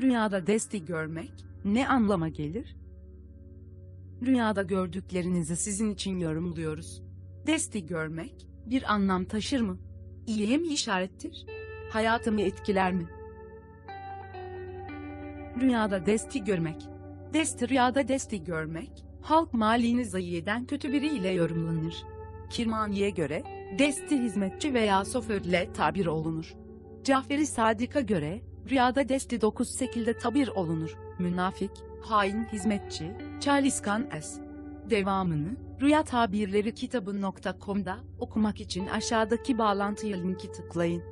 Rüyada desti görmek ne anlama gelir? Rüyada gördüklerinizi sizin için yorumluyoruz. Desti görmek bir anlam taşır mı? İyiye mi işarettir? Hayatımı etkiler mi? Rüyada desti görmek. Desti rüyada desti görmek, halk malini zayi eden kötü biriyle yorumlanır. Kirmaniye göre, desti hizmetçi veya soförle tabir olunur. Caferi Sadık'a göre, rüyada desti dokuz şekilde tabir olunur. Münafik, hain hizmetçi, Çaliskan es. Devamını, Rüya Tabirleri kitabı.com'da okumak için aşağıdaki bağlantıya linki tıklayın.